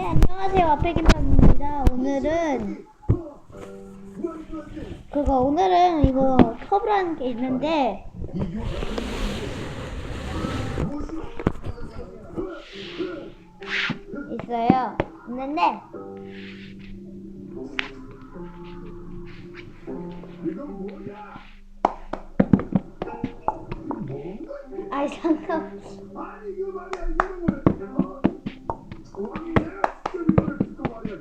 네, 안녕하세요. 아페김밥입니다. 오늘은 그거 오늘은 이거 컵이라는 게 있는데 있어요. 있는데 아이 잠깐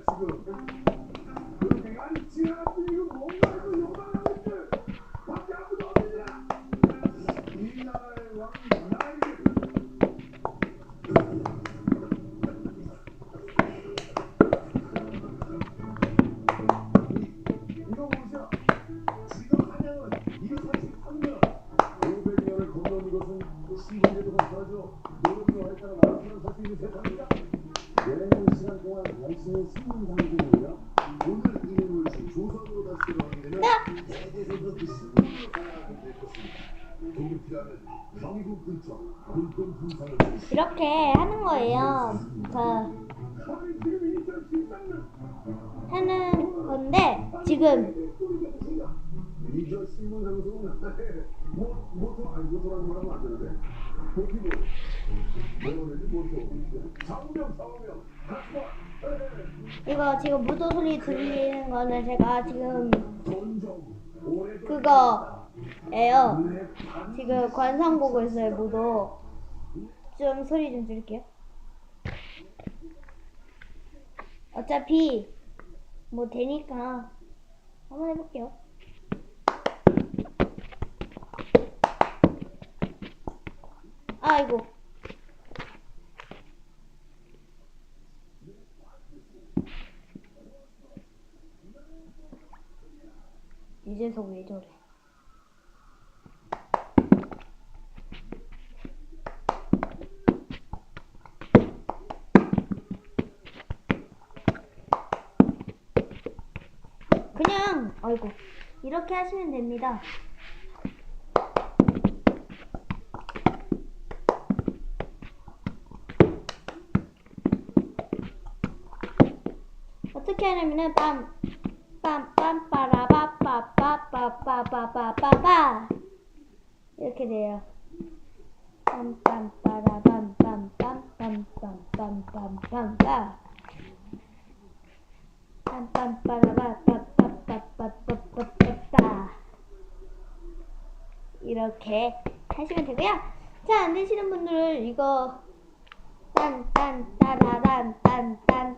지금 이렇게 하는 거예요. 저 하는 건데 지금 이저 신문 방송은 뭐 모토 아니 모토라는 말 하면 안 되는데 모티브 뭐라지 모토 사오명 가스와 이거 지금 무도 소리 들리는 거는 제가 지금 그거예요. 지금 관상 보고 있어요, 무도. 좀 소리 좀 줄게요. 어차피 뭐 되니까 한번 해볼게요. 아이고. 이재석 왜 저래? 그냥 아이고 이렇게 하시면 됩니다. 어떻게 하냐면은 빰 빰 빰 빠라바 빠빠 빠빠 빠빠 빠빠 이렇게 돼요. 빰 빰 빠라밤 빰 빰 빰 빰 빰 빰 빰 빰 빰 빰빰빠라바빠빠빠 빠빠 빠빠 이렇게 하시면 되고요. 자, 안 되시는 분들은 이거 딴 딴 따라란 딴 딴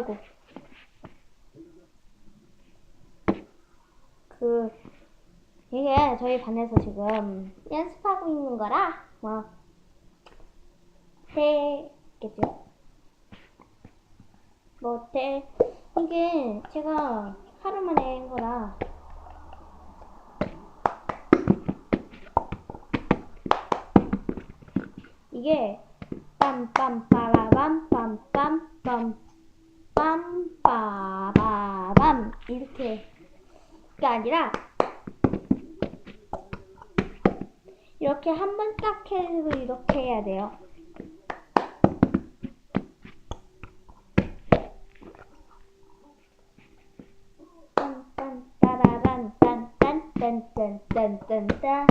아이고. 그, 이게 저희 반에서 지금 연습하고 있는 거라, 뭐, 되겠죠? 뭐, 돼. 이게 제가 하루 만에 한 거라, 이게 빰빰빠라 빠바밤. 이렇게. 게 아니라 이렇게 한 번 딱 해서 이렇게 해야 돼요. 딴딴따라란 딴딴딴딴딴딴딴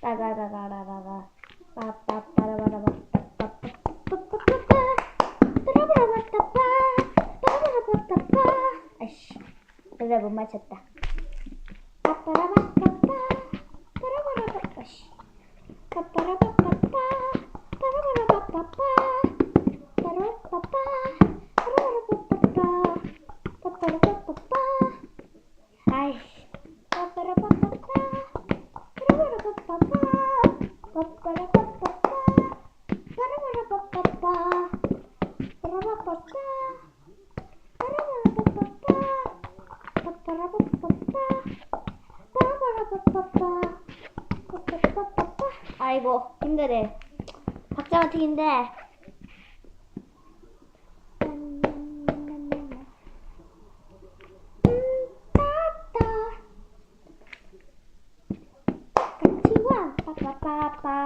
따라라라라라라 빠빠빠라바라바 아이씨, 노래 못 맞췄다. 빠빠라바 아이고 힘드네. 박자가 튀긴데 같이 와.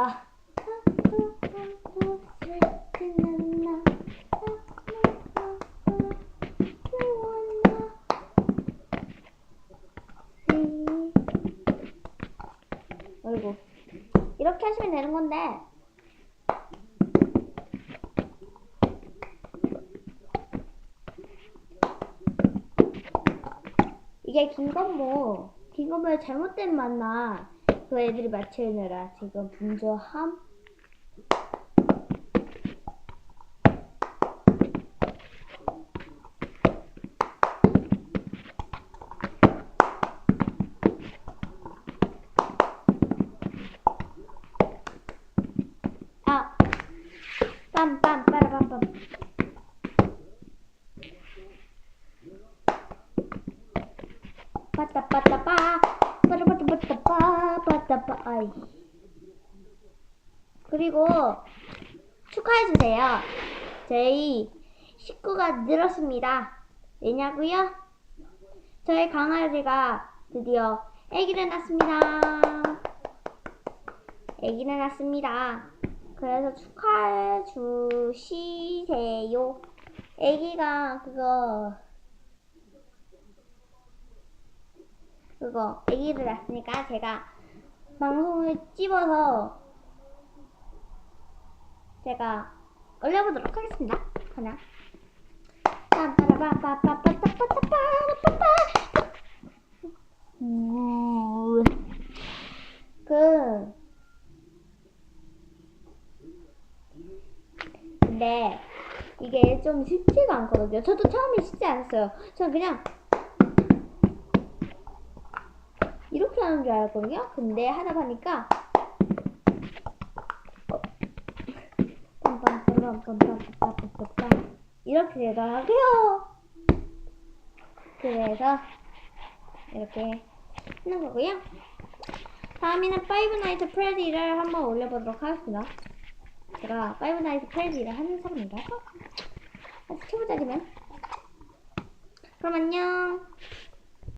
아. 아이고. 이렇게 하시면 되는 건데. 이게 김건모 김건모의 잘못된 만나 그 애들이 맞추느라 지금 분주함 저희 식구가 늘었습니다. 왜냐고요? 저희 강아지가 드디어 아기를 낳습니다. 아기를 낳습니다. 그래서 축하해 주시세요. 아기가 그거 그거 아기를 낳았으니까 제가 방송을 찝어서 제가 올려보도록 하겠습니다. 하나. 그 근데 이게 좀 쉽지가 않거든요. 저도 처음에 쉽지 않았어요. 저는 그냥 이렇게 하는 줄 알았거든요. 근데 하다 보니까 이렇게 대단하게요. 그래서 이렇게 하는 거고요. 다음에는 파이브 나이트 프레디를 한번 올려보도록 하겠습니다. 제가 파이브 나이트 프레디를 하는 사람입니다 아직 초보자지만 그럼 안녕.